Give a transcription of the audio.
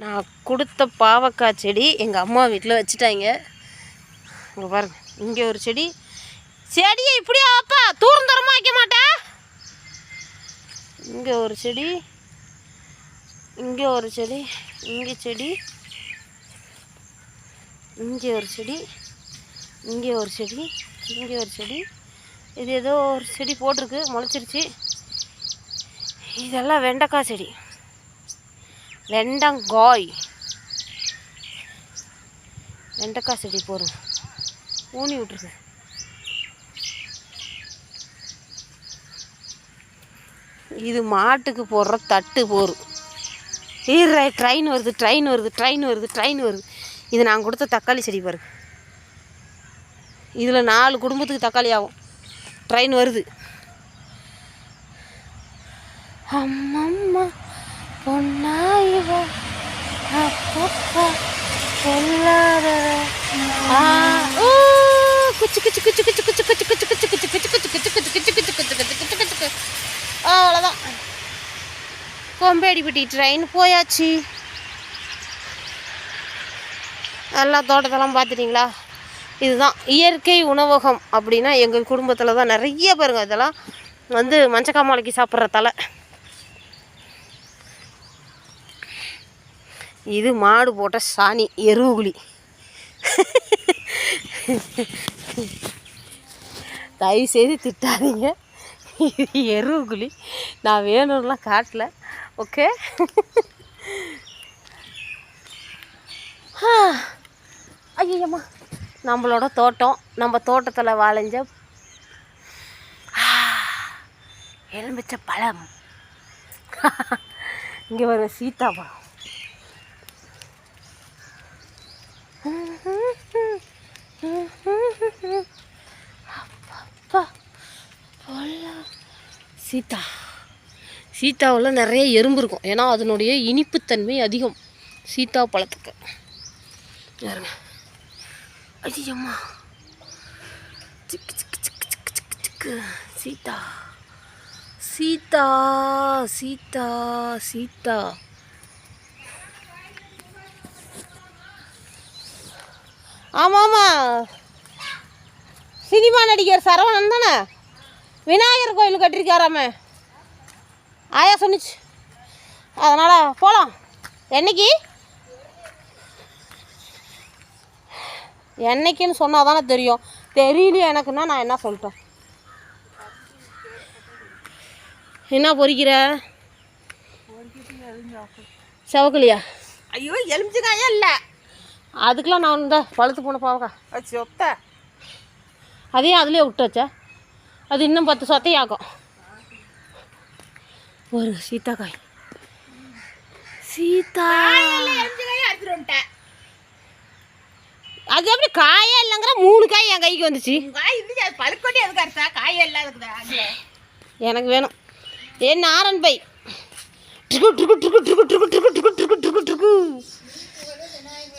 நான் கொடுத்த பாவக்காய் செடி எங்கள் அம்மா வீட்டில் வச்சுட்டாங்க. இங்கே பாருங்க இங்கே ஒரு செடி. செடியை இப்படியா அப்பா தூரந்தரமாக வைக்க மாட்டேன்? இங்கே ஒரு செடி இங்கே ஒரு செடி இங்கே செடி இங்கே ஒரு செடி இங்கே ஒரு செடி இங்கே ஒரு செடி. இது ஏதோ ஒரு செடி போட்டிருக்கு முளைச்சிருச்சு. இதெல்லாம் வெண்டைக்காய் செடி. வெண்டங்காய் வெண்டைக்காய் செடி போகிறோம் ஊனி விட்ருக்கு இது மாட்டுக்கு போடுற தட்டு போரும் ஈர ட்ரெயின் வருது ட்ரெயின் வருது ட்ரெயின் வருது ட்ரெயின் வருது. இது நான் கொடுத்த தக்காளி செடி பாருங்க. இதில் நாலு குடும்பத்துக்கு தக்காளி ஆகும். ட்ரெயின் வருது. அம்மம்மா. பொன்னாயிவ அப்பப்பா பொல்லாத குச்சு குச்சு குச்சு குச்சு குச்சு குச்சு குச்சு குச்சு குச்சு குச்சு குச்சு குச்சு குச்சு குச்சு குச்சு குச்சு குச்சு குச்சு குச்சு அவ்வளோதான் கொம்பேடிப்பட்டி ட்ரெயின் போயாச்சு எல்லா தோட்டத்தெல்லாம் பார்த்துட்டிங்களா இதுதான் இயற்கை உணவகம் அப்படின்னா எங்கள் குடும்பத்தில் தான் நிறைய பேருங்க இதெல்லாம் வந்து மஞ்சக்காமலைக்கு சாப்பிட்ற தலை இது மாடு போட்ட சாணி எருவுகுழி தயவு செய்து திட்டாதீங்க. இது எருவுகுழி நான் வேணும்லாம் காட்டல. ஓகே ஐயம்மா நம்மளோட தோட்டம். நம்ம தோட்டத்தில் வாழைஞ்ச எலுமிச்சை பழம். இங்கே ஒரு சீத்தாப்பழம் அப்பா பொல்லா- சீத்தா நிறைய எறும்பு இருக்கும். ஏன்னா அதனுடைய இனிப்புத்தன்மை அதிகம். சீதா பழத்துக்கு. யாருங்க? ஐயம்மா சிக்கு சிக்கு சிக்கு சிக்கு சிக்கு சிக்கு. சீதா. சீதா சீதா சீதா. ஆமாம். ஆமாம் சினிமா நடிகர் சரவணன் தானே? விநாயகர் கோயில் கட்டிருக்காராமே ஆயா சொன்னிச்சு. அதனால் போகலாம் என்னைக்கு? என்னைக்குன்னு சொன்னால் தானே தெரியும். தெரியலையே எனக்குன்னா நான் என்ன சொல்லிட்டேன்? என்ன பொறிக்கிற? செவக்கலியா? ஐயோ எலுமிச்சக்காயே இல்லை. அதுக்கெலாம் நான் இந்த பழுத்து போன பாவக்கா. சொத்த அதையும் அதுலேயே விட்டு வச்சா அது இன்னும் பத்து சொத்தையாக்கும் ஒரு சீத்தாக்காய். சீதா அது எப்படி காயே இல்லைங்கிற மூணு காய் என் கைக்கு வந்துச்சு. காய் இருந்துச்சு அது பழுக்கொட்டி எதுக்கு அறுத்தா? காய் அங்கே எனக்கு வேணும். ஏன் ஆரன் பை. ட்ருக்கு ட்ருக்கு ட்ருக்கு ட்ருக்கு ட்ருக்கு ட்ருக்கு ட்ருக்கு ட்ருக்கு ட்ருக்கு ட்ருக்கு.